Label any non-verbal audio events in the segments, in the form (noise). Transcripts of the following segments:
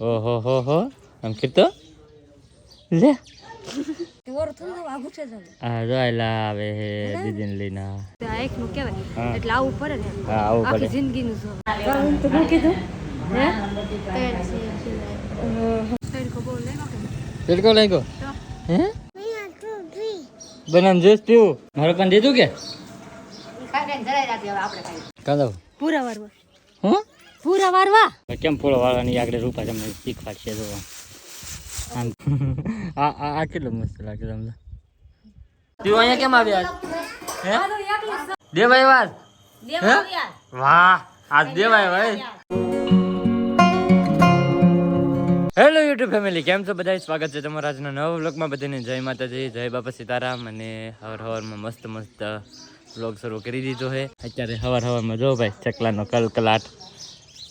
ઓહો હો હો. આમ કીધો લે. ઓર થોડું આગું છે જાવ આ જોયેલા આવે હે દીદીને લીના આ. આ એક નું કહેવાય એટલે આવું પડે ને. હા આવું આખી પડે. જિંદગીનું જો. તો હું કીધું? હે? તડકો હે? બનાન જોઈશ પીવું મારે પણ દીધું કે? કાંદો પૂરા વારવા. હું? પૂરા વારવા? કેમ પૂરા વારવાની આગળ રૂપા તમને શીખવાડશે જો. આમ. (laughs) આ આ કેટલો મસ્ત લાગે તમને? તું અહીંયા કેમ આવ્યા? હે? દેવાય વાત હે? વાહ આ દેવાય ભાઈ. હેલો યુટ્યુબ ફેમિલી કેમ છો બધા સ્વાગત છે તમારા આજના નવા વ્લોગમાં બધાને જય માતાજી જય બાપા સીતારામ અને હવાર હવારમાં મસ્ત મસ્ત વ્લોગ શરૂ કરી દીધો છે અત્યારે હવાર હવારમાં જો ભાઈ ચકલાનો કલકલાટ.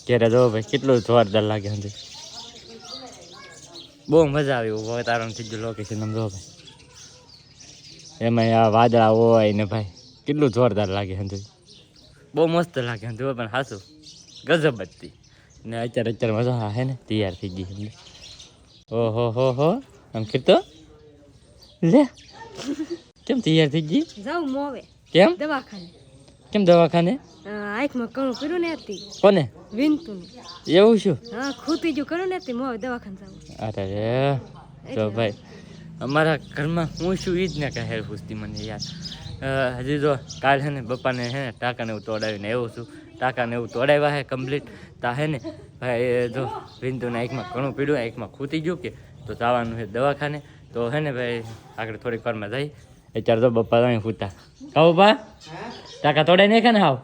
ઘેરે જો ભાઈ કેટલું જોરદાર લાગે છે બહુ મજા આવી એવું વાતાવરણ થઈ ગયું લોકેશન આમ જો ભાઈ. એમાં આ વાદળા હોય ને ભાઈ કેટલું જોરદાર લાગે છે બહુ મસ્ત લાગે છે પણ હાસું ગજબ હતી ને અત્યારે અત્યારે મજા હે ને તૈયાર થઈ ગઈ છે ઓહો હો હો. આમ કીધો લે. કેમ તૈયાર થઈ ગઈ? જાઉં મોવે કેમ? દવાખાને. કેમ દવાખાને? આંખમાં કણું કર્યું ને હતી. કોને? વિનતું એવું શું? હા ખૂતી જો કર્યું ને હતી મોવે દવાખાને જાવ અરે તો ભાઈ અમારા ઘરમાં હું શું એ જ ને કહે પૂછતી મને યાર હજી જો કાલ છે ને બપ્પાને હે ને ટાંકાને એવું તોડાવીને એવું છું. ટાંકાને એવું તોડાવ્યા હે કમ્પ્લીટ તા હે ને ભાઈ જો વિંદુના એકમાં ઘણું પીડ્યું એકમાં ખૂતી ગયું કે તો જવાનું છે દવાખાને. તો હે ને ભાઈ આગળ થોડીક વારમાં જઈ. અત્યારે તો બપ્પા અહીં ખૂતા કહું બા. ટાંકા નહીં કે ને હાવ?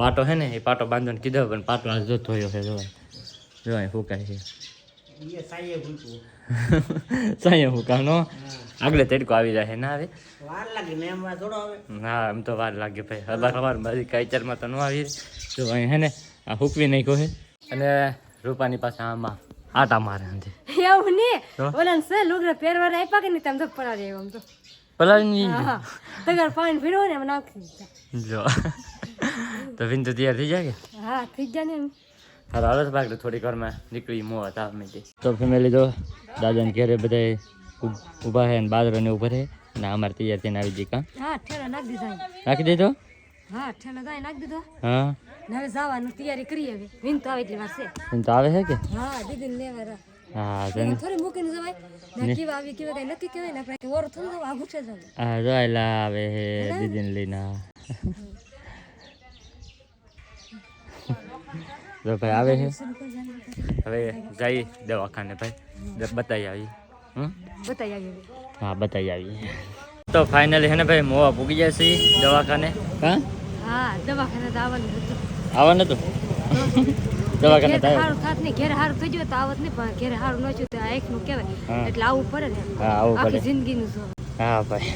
પાટો હે ને એ પાટો બાંધવાનો કીધો પણ પાટો આજ જો થયો છે જોવાય જોવાય ફૂકાય છે. સાયા ફૂકાનો આગળ તડકો આવી જાય ના આવે? હા એમ તો વાર લાગે ભાઈ. હવાર હવાર બધી કાચરમાં તો ન આવી. જો અહીં હે ને આ ફૂકવી નાખ્યો છે અને રૂપાની પાસે આમાં આટા મારે એવું ને? ઓલા ને સે લુગડા પહેરવાના આપ્યા કે નહીં? તમે તો પડાવી આમ તો. પલાળી હા તગાર પાણી પીરો ને નાખી જો તો વિન તો તૈયાર થઈ જાય કે હા થઈ જાય ને હાલ હાલો તો ભાગલે થોડીક વારમાં નીકળી મોં હતા અમે તો ફેમિલી તો દાદાને ઘરે બધા ઊભા છે ને બાજરો ને ઊભા છે ને અમારે તૈયાર થઈને આવી જઈ કાં હા ઠેલા નાખી દીધા નાખી દેજો હા ઠેલા દાય નાખી દીધો હા ને હવે જવાનું તૈયારી કરી હવે વિન તો આવે એટલી વાર છે એમ તો આવે છે કે હા દીદી લેવા રા હા તને થોડી મૂકીને જવાય. ને કેવા આવી કેવા કઈ નક્કી કહેવાય ને આપણે ઓર થોડું આગું છે જવું હા જોયેલા આવે હે દીદીને લઈને. જો ભાઈ આવે છે હવે જઈ દવાખાને ભાઈ. બતાવી આવી. બતાવી આવી. હા બતાવી આવી. તો ફાઇનલી છે ને ભાઈ મોવા પૂગી જાય છે દવાખાને. હા? હા દવાખાને તો આવવાનું હતું. આવવાનું હતું? દવાખાને ઘેર થાત નહીં ઘેર હારું થઈ ગયું તો આવત નહીં પણ ઘેર હારું ન થયું તો આ એકનું કહેવાય. એટલે આવવું પડે ને. હા આવું પડે. જિંદગીનું જો. હા ભાઈ.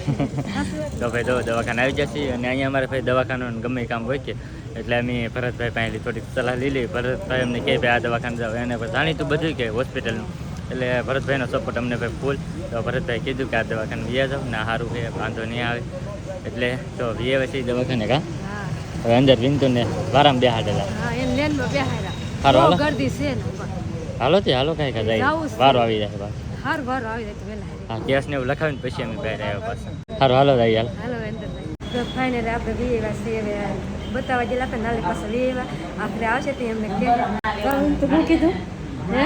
તો ભાઈ જો દવાખાને આવી જશે અને અહીંયા અમારે ભાઈ દવાખાનું ગમે કામ હોય કે. એટલે અમે ભરતભાઈ પાસેથી થોડીક સલાહ લઈ ભરતભાઈ અમને કહે ભાઈ આ દવાખાને જાવ એને જાણીતું બધું કે હોસ્પિટલનું. એટલે ભરતભાઈનો સપોર્ટ અમને ભાઈ ફૂલ તો ભરતભાઈ કીધું કે આ દવાખાને વ્યા જાવ ના સારું છે વાંધો નહીં આવે. એટલે તો વીએ પછી દવાખાને કા? હવે અંદર વિનતું ને વારામ બેહાડેલા હા એને લેનમાં બેહાયરા હાલો. ગર્દી છે. હાલો તે હાલો કઈ કઈ. જાય વારો આવી જાય બસ હારું વારું આવી જાય વેલા હા કેસ ને લખાવીને પછી અમે બહાર આવ્યા પાછા. સારું હાલો જાય હાલ. હાલો અંદરભાઈ તો ફાઇનલ આપણે વી એવા છે હવે બતાવવા ગયેલા હતા નાલે પાસે વી એવા. આખરે આવશે તે એમને કે તો હું કીધું? હે.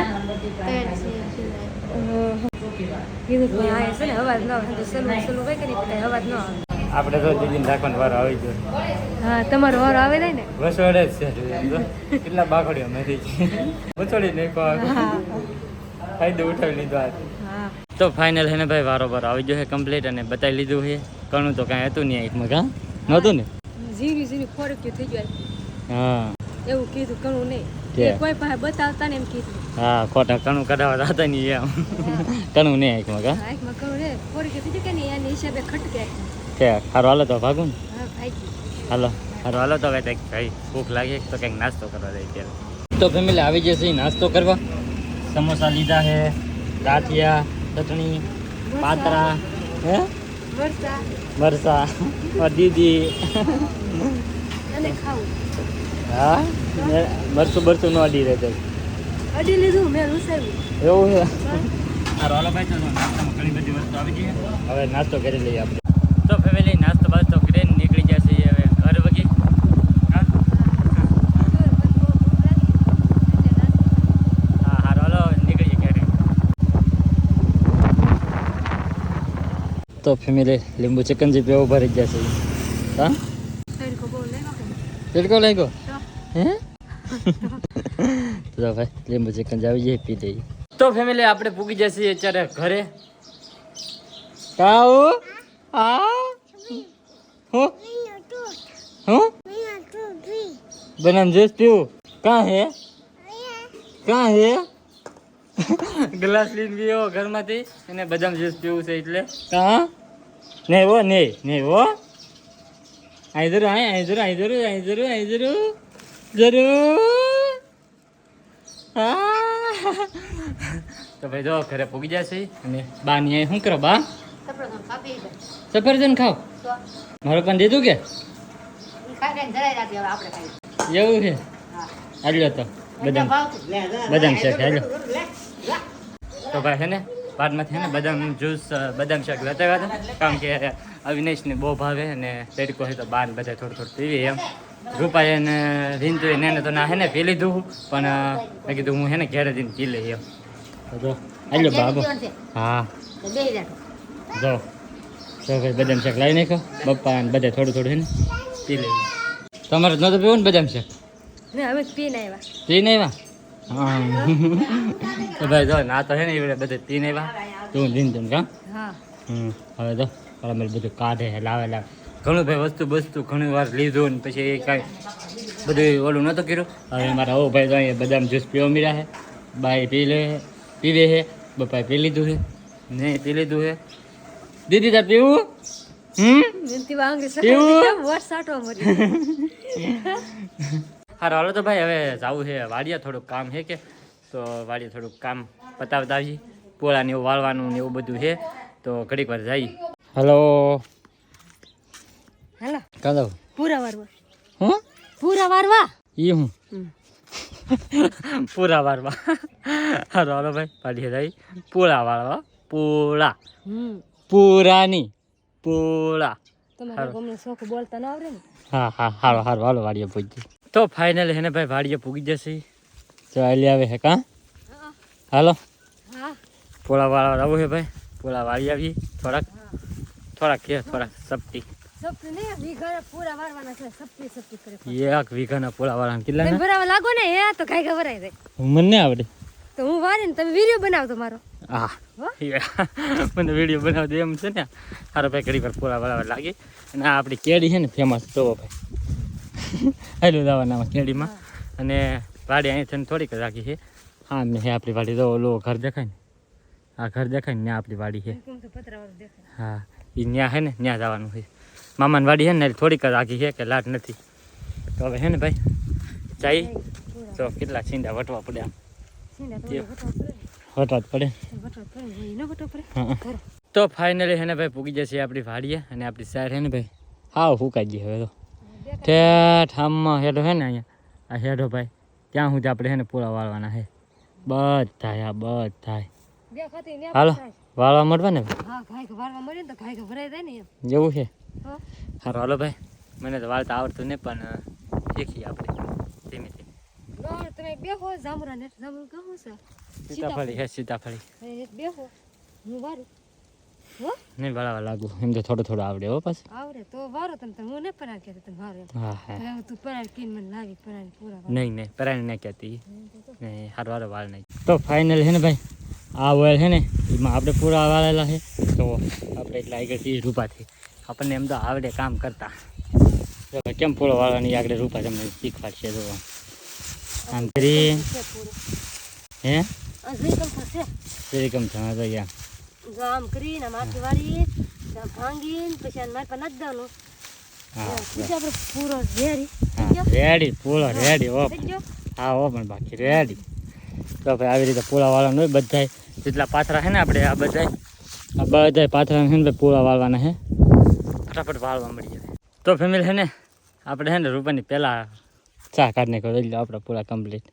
કીધું પણ આ છે ને અવાજ ન આવે. સલું સલું કઈ કરી હવાજ અવાજ ન આવે. આપણે તો દીદી રાખવાનો વારો આવી ગયો. હા તમારો વારો આવે નહીં ને? વસવાડે જ છે કેટલા બાકડીઓ મેથી છે. નહીં ફાયદો ઉઠાવી લીધો આ. તો ફાઇનલ હેને ને ભાઈ વારો બાર આવી ગયો છે કમ્પ્લીટ અને બતાવી લીધું છે ઘણું તો કાંઈ હતું નહીં એકમાં કાં? નહોતું ને? ઝીણી ઝીણી ખોરક્યું થઈ ગયું હા. એવું કીધું ઘણું નહીં. કોઈ પાસે બતાવતા ને એમ કીધું. હા ખોટા કણું કઢાવતા હતા નહીં એમ. કણું નહીં એકમાં કાં? એકમાં ઘણું રે ખોરક્યું થઈ ગયું કે નહીં? એની હિસાબે ખટકે. છે સારું હાલો તો ભાગું હાલો. સારું હાલો તો હવે કંઈક ભાઈ ભૂખ લાગે તો કંઈક નાસ્તો કરવા જાય ત્યારે તો ફેમિલી આવી જશે નાસ્તો કરવા. સમોસા લીધા છે ગાંઠિયા ચટણી પાતરા હે? વરસા. મરસા દીદી. હા? બરસું બરસું નો અડી રહે અડી લીધું મેં એવું છે ભાઈ નાસ્તામાં ઘણી બધી વસ્તુ આવી ગઈ હવે નાસ્તો કરી લઈએ આપણે. તો ફેમિલી નાસ્તો બાસ્તો કરીને નીકળી જશે હવે ઘર વગી. તો ફેમિલી લીંબુ ચિકન જે પેવો ભરી જશે. હા? તિલકો લાગ્યો? હે? તો ભાઈ, લીંબુ ચિકન જ આવી જાય પી દઈએ તો ફેમિલી આપણે પૂગી જશે અત્યારે ઘરે. કાઉ? હા? હું? હું? બનામ જ્યુસ પીવું. કાં હે? કાં હે? ગ્લાસ લઈને પીવો ઘરમાંથી. અને બદામ જ્યુસ પીવું છે એટલે. કાં? નહીં હો નહીં નહીં હો. અહીં જરૂર અહીં અહીં જરૂર અહીં જરૂર અહીં જરૂર અહીં જરૂર જરૂર હા તો ભાઈ જો ઘરે પૂગી જશે અને બા ની અહીં શું કરો બા? સફરજન ખાવ મારો પણ દીધું કે? એવું છે? હાલ્યો તો બદામ. બદામ શેક હાલ્યો. તો ભાઈ છે ને બાદમાંથી છે ને બદામ જ્યુસ બદામ શેક લેતા હતા. કારણ કે અવિનેશને બહુ ભાવે અને તડકો હોય તો બાર બધા થોડું થોડું પીવી એમ. રૂપાએ ને રીંતુ એને તો ના હે ને પી લીધું પણ મેં કીધું હું હે ને ઘેરે જઈને પી લઈ એમ હાલ્યો બાબો. હા. જો. તો ભાઈ બદામ શાક લાવી નાખો બપ્પા ને બધા થોડું થોડું હે ને પી લેવું તમારે નહોતો પીવું ને બદામ શાક? મેં હવે પીને આવ્યા પીને આવ્યા હા. તો ભાઈ જો ના તો હે ને એવડે બધે પીને આવ્યા તું જીન તું કા? હવે તો અમે બધું કાઢે લાવે લાવે. ઘણું ભાઈ વસ્તુ બસ્તુ ઘણી વાર લીધું ને પછી એ કાંઈ બધું ઓલું નહોતું કર્યું. હવે મારા ઓ ભાઈ તો અહીંયા બદામ જ્યુસ પીવા મળ્યા છે. બાઈ પી લે પીવે છે બપાએ પી લીધું છે. નહીં પી લીધું છે. દીદી તાર પીવું? હમ? મળી (laughs) હાલો તો ભાઈ હવે જવું છે વાડિયા થોડુંક કામ છે કે. તો વાડિયા થોડુંક કામ પતાવતા આવી પોળા ને એવું વાળવાનું ને એવું બધું છે. તો ઘડીક વાર જાય હલો. હેલો. કાંદો. પૂરા વારવા. હું? પૂરા વારવા? ઈ હું? (laughs) પૂરા વારવા. (laughs) હારું હાલો ભાઈ વાડિયા જઈ પૂળા વાળવા પૂળા. હમ. પૂરાની. પૂળા. તમારે હારું. શોખ બોલતા ના આવડે ને? હા હા હારો હારો હાલો વાડીએ પૂગી. તો ફાઇનલ હેને ભાઈ વાડીએ પૂગી જશે. તો આલી આવે હે કા? હા હાલો. હા. પોળા વાળા આવું છે ભાઈ. પોળા વાળી આવી થોડાક થોડાક કે થોડાક સપટી. સપટી ને વીઘા પૂરા વારવાના છે. સપટી સપટી કરે એક વીઘાના પોળા વાળા કેટલા ભરાવા લાગો ને હે તો કાંઈ ખબર જાય મને આવડે. તો હું વારીને તમે વીડિયો બનાવતો મારો. હા. મને વીડિયો બનાવતો એમ છે ને. સારો ભાઈ ઘડી પર પૂરા બરાબર લાગી. અને આ આપણી કેડી છે ને ફેમસ તો ભાઈ. હેલું દાવાનામાં કેડીમાં. અને વાડી અહીં થઈને થોડીક જ રાખી છે. હા ને હે આપણી વાડી તો લો ઘર દેખાય ને. આ ઘર દેખાય ને ત્યાં આપણી વાડી છે. હા એ ન્યા છે ને ત્યાં જવાનું છે. મામાની વાડી છે ને થોડીક જ આખી છે કે લાટ નથી. તો હવે છે ને ભાઈ ચાઈ. તો કેટલા છીંડા વટવા પડે આમ સીના તો કેમ? વટવા પડે. હા. તો ફાઇનલી હેને ભાઈ પૂગી જશે આપણી વાડીએ અને આપણી સાઈડ હેને ભાઈ. હાવ ફૂકાઈ ગઈ હવે તો. ઠેઠ આમમાં હેડો હે ને અહીંયા. આ હેડો ભાઈ. ત્યાં સુધી આપણે હેને પૂરા વાળવાના હે. બધા આ બધાય. બે ખાતી ને હાલો વાળવા મળવા ને હા જેવું છે? હો. સારું હાલો ભાઈ. મને તો વાળતા આવડતું નહીં પણ શીખીએ આપણે. ધીમે ધીમે. તમે બેહો જામરા ને જામરું કહું છે. સીતાફળી. હે સીતાફળી. બેહો. હું વારું. હો? નહીં વાળા લાગુ. એમ તો થોડો થોડો આવડે હો પાછું. આવડે તો વારો તમ તમે હું ને પરાર કે તમ વારો. હા હા. તું પરાર કિન મને લાવી પરાર પૂરા નહીં નહીં પરાણે નહીં કહેતી. નહીં હાર વારો વાળ નહીં. તો ફાઇનલ હે ને ભાઈ આ ઓઇલ છે ને એમાં આપણે પૂરા વાળેલા છે તો આપણે એટલે આગળ ત્રીસ રૂપાથી. આપણને એમ તો આવડે કામ કરતા. કેમ પૂરો વાળવાની આગળ રૂપા તમને શીખવાડશે જોવા આમ કરી. હે? આ જઈ કમ થશે. જરી કમ થવા તો યા જો આમ કરીને આટલી વાળી ભાંગીને પછી મારી પાસે નાખી દેવાનું. પૂરો હા રેડી પૂરો રેડી ગયો હા હો પણ બાકી રેડી. તો ભાઈ આવી રીતે પૂળા વાળવાનું હોય બધાય જેટલા પાથરા છે ને આપણે આ બધાય આ બધાય પાથરા છે ને પૂળા વાળવાના છે. ફટાફટ વાળવા મળી જાય. તો ફેમિલી છે ને આપણે છે ને રૂપાની પહેલાં ચા કાઢને કરો એટલે આપણા પૂરા કમ્પ્લીટ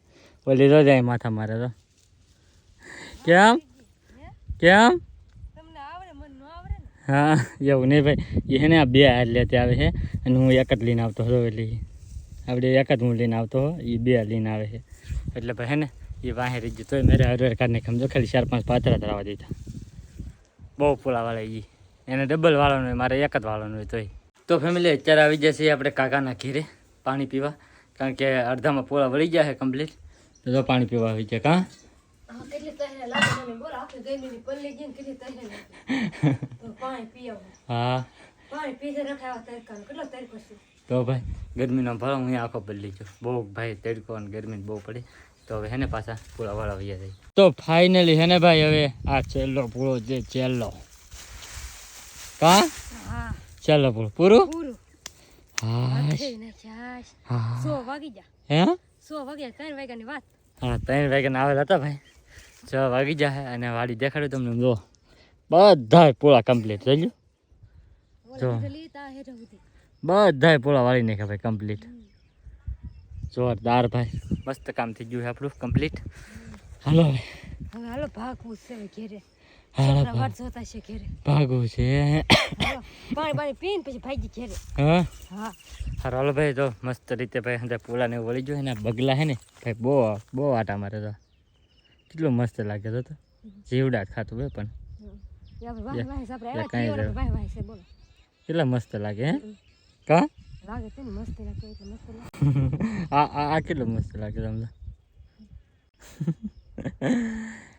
ઓલી તો જાય માથા મારે તો. કેમ? કેમ? હા એવું નહીં ભાઈ. એ હે ને આ બે હાર લેતે આવે છે અને હું એક જ લઈને આવતો હતો એટલે આપણે એક જ હું લઈને આવતો હો એ બે લઈને આવે છે. એટલે ભાઈ હે ને એ વાહે રહી જતો મેરે હરવાર કાઢને સમજો ખાલી ચાર પાંચ પાથરા ધરાવા દીધા બહુ ફૂલાવાળા એ એને ડબલ વાળવાનું હોય મારે એક જ વાળવાનું હોય તોય. તો ફેમિલી અત્યારે આવી જશે આપણે કાકાના ઘીરે પાણી પીવા કારણ કે અડધામાં પોળા વળી ગયા છે કમ્પ્લીટ (laughs) તો પાણી પીવા આવી જાય કાં? હા તો છે ભાઈ ગરમીનો ભાવ હું આખો બદલી છું. બહુ ભાઈ તડકો અને ગરમી બહુ પડે. તો હવે હેને પાછા પૂરા વાળા વૈયા જાય. તો ફાઇનલી હેને ભાઈ હવે આ છેલ્લો પૂરો જે છેલ્લો. કા? હા. છેલ્લો પૂરો? પૂરું. પૂરું હા હા. સો વાગી જા હે? સો વાગ્યા ત્રણ વાગ્યાની વાત. હા ત્રણ વાગ્યાના આવેલા હતા ભાઈ. છ વાગી જાય અને વાડી દેખાડ્યું તમને. જો બધા પોળા કમ્પ્લીટ થઈ ગયું. જો. બધા પૂળા વાળી નાખ્યા ભાઈ કમ્પ્લીટ જોરદાર ભાઈ. મસ્ત કામ થઈ ગયું છે આપણું કમ્પ્લીટ હાલો હવે હાલો ભાગ ઘેરે. હાલો જોતા છે ઘેરે. છે પાણી પાણી પીને પછી ભાગી ઘેરે. હા? હા. હાલો ભાઈ તો મસ્ત રીતે ભાઈ અંદર પૂળાને એવું વળી ગયું ને બગલા ને ભાઈ બહુ બહુ આટા મારે તો. કેટલું મસ્ત લાગે તો તો. જીવડા જ ખાતું ભાઈ પણ કેટલા મસ્ત લાગે હે? કા? ને (laughs) આ આ કેટલું મસ્ત લાગે તમને.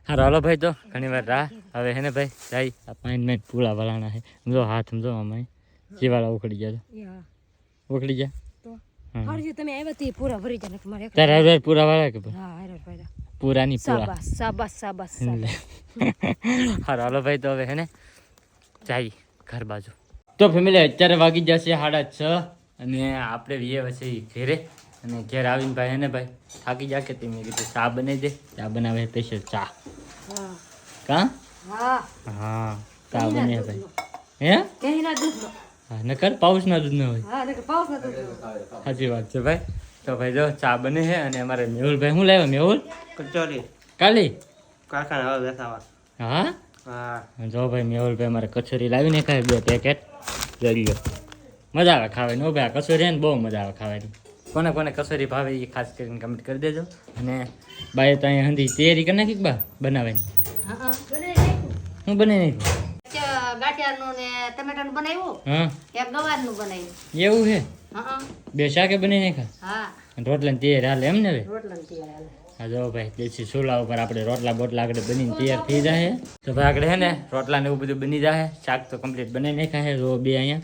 હારો હાલો ભાઈ તો ઘણી વાર રાહ. હવે હે ને ભાઈ જાય. આ પાણી મેં પૂળા વળાના છે સમજો હાથ સમજો અમે જીવાળા ઉખડી ગયા ઉખડી ગયા? (laughs) તો ફેમિલી અત્યારે વાગી જશે સાડા છ અને આપણે વીએ વચ્ચે ઘેરે. અને ઘેર આવીને ભાઈ હે ને ભાઈ થાકી જા કે તે મેં કીધું ચા બનાવી દે. ચા બનાવે સ્પેશિયલ ચા. કા હા. કા ચા બને ભાઈ. હે? કેહીના દૂધનો. હા નકર પાઉસના દૂધ ન હોય. હા નકર પાઉસ દૂધનો સાચી વાત છે ભાઈ. તો ભાઈ જો ચા બને છે અને અમારે મેહુલભાઈ શું લાવ્યો મેહુલ? કચોરી. કાલી? હવે બેસાવા હા? હા. જો ભાઈ મેહુલભાઈ મારે કચોરી લાવીને ખાય બે પેકેટ. લઈ લો મજા આવે ખાવાની. ઓ ભાઈ કચોરી હે ને બહુ મજા આવે ખાવાની. કોને કોને કસોરી ભાવે એ ખાસ કરીને કમેન્ટ કરી દેજો. અને બાય તો અહીંયા હંધી તૈયારી કરી નાખી બા બનાવવાની? હા બનાવી નાખ્યું ગાંઠિયાનું ને ટમેટાનું બનાવ્યું? હા. એક ગવારનું બનાવ્યું? એવું છે બે શાકે બનાવી નાખ્યા? હા. રોટલાની તૈયાર હાલે એમ ને હા જો ભાઈ દેશી ચૂલા ઉપર આપણે રોટલા બોટલા આગળ બનીને તૈયાર થઈ જાય તો ભાઈ આગળ હે ને રોટલા ને એવું બધું બની જાય શાક તો કમ્પ્લીટ બનાવી નાખ્યા છે જો બે અહીંયા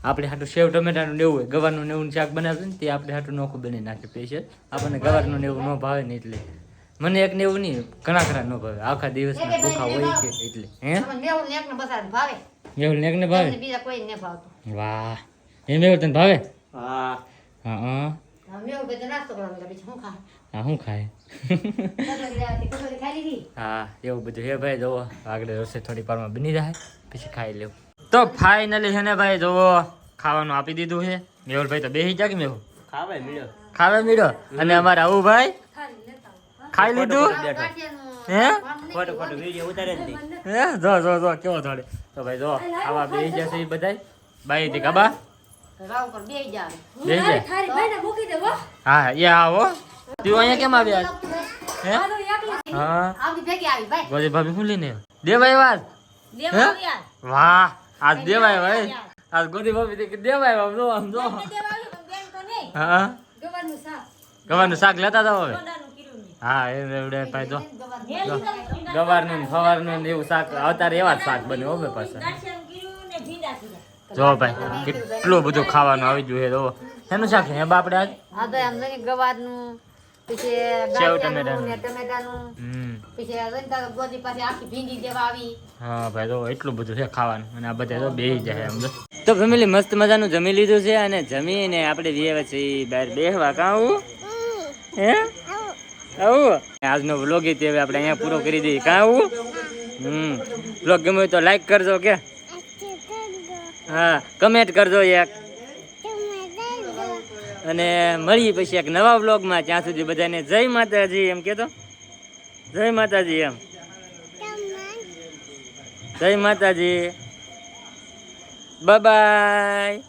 આપણે હાટું સેવ ટમેટાનું નેવું હોય ગવારનું નેવું શાક બનાવ્યું ને તે આપણે હાટું નોખું બની નાખીએ સ્પેશિયલ આપણને ગવારનું નેવું ન ભાવે ને એટલે. મને એક ને એવું નહીં ઘણા ખરા ન ભાવે. આખા દિવસના ભૂખા હોય કે એટલે હે? નેવું ને ભાવે. એવું ને બીજા કોઈ ભાવતું. વાહ. એ એવું તને ભાવે? હા. હા હા. હા ખાય? હા એવું બધું હે ભાઈ જવો. આગળ રસોઈ થોડી વારમાં બની જાય પછી ખાઈ લેવું તો ફાઇનલી છે ને ભાઈ જોવો ખાવાનું આપી દીધું છે. મેહુલભાઈ તો બેસી જા કે મેહુલ? ખાવે મળ્યો ખાવા મીડો? અને અમારે આવું ભાઈ ખાઈ લીધું? હે? ફોટો ફોટો વીડિયો ઉતારે હે? જો જો જો કેવો થોડે તો ભાઈ જો આવા બેસી જશે એ બધાય. બાઈ થી કાબા રાવ પર બેહી જાવ બેસી જાય થારી ભાઈને મૂકી દે હો. હા એ આવો. તું અહીંયા કેમ આવ્યા હે? હા. આવતી ભેગી આવી ભાઈ. ગોજી ભાભી શું લઈને દેવાય વાત. દેવા વાહ. આજ દેવાય ભાઈ. આજ ગોદી ભાભી કે દેવાય આમ જો આમ જો. દેવા આવ્યું પણ બેન તો નહીં. હા? ગવાનું શાક. ગવાનું શાક લેતા જાવ હવે. હા એ રેવડે ભાઈ જો. ગવારનું. ગવારનું ને ફવારનું ને એવું શાક. અવતાર એવા જ શાક બન્યું હવે પાછા. જો ભાઈ કેટલું બધું ખાવાનું આવી ગયું છે જો. એનું શાક હે બાપડે આજ? હા તો એમ નહીં ગવારનું સેવ ટમેટાનું. ને ટમેટાનું. પછી રંતા ગોદી પાસે આખી ભીંડી જેવા આવી. હા ભાઈ તો એટલું બધું છે ખાવાનું. અને આ બધા તો બેહી જાય એમ. તો ફેમિલી મસ્ત મજાનું જમી લીધું છે અને જમીને આપણે જઈએ પછી બહાર બેહવા કાવું હે? આવું? આજનો વ્લોગ એ હવે આપણે અહીંયા પૂરો કરી દઈએ કાં આવું? હમ. વ્લોગ ગમ્યો તો લાઈક કરજો કે. હા કમેન્ટ કરજો એક. અને મળીએ પછી એક નવા વ્લોગમાં. ત્યાં સુધી બધાને જય માતાજી એમ કહેતો જય માતાજી એમ. જય માતાજી. બાય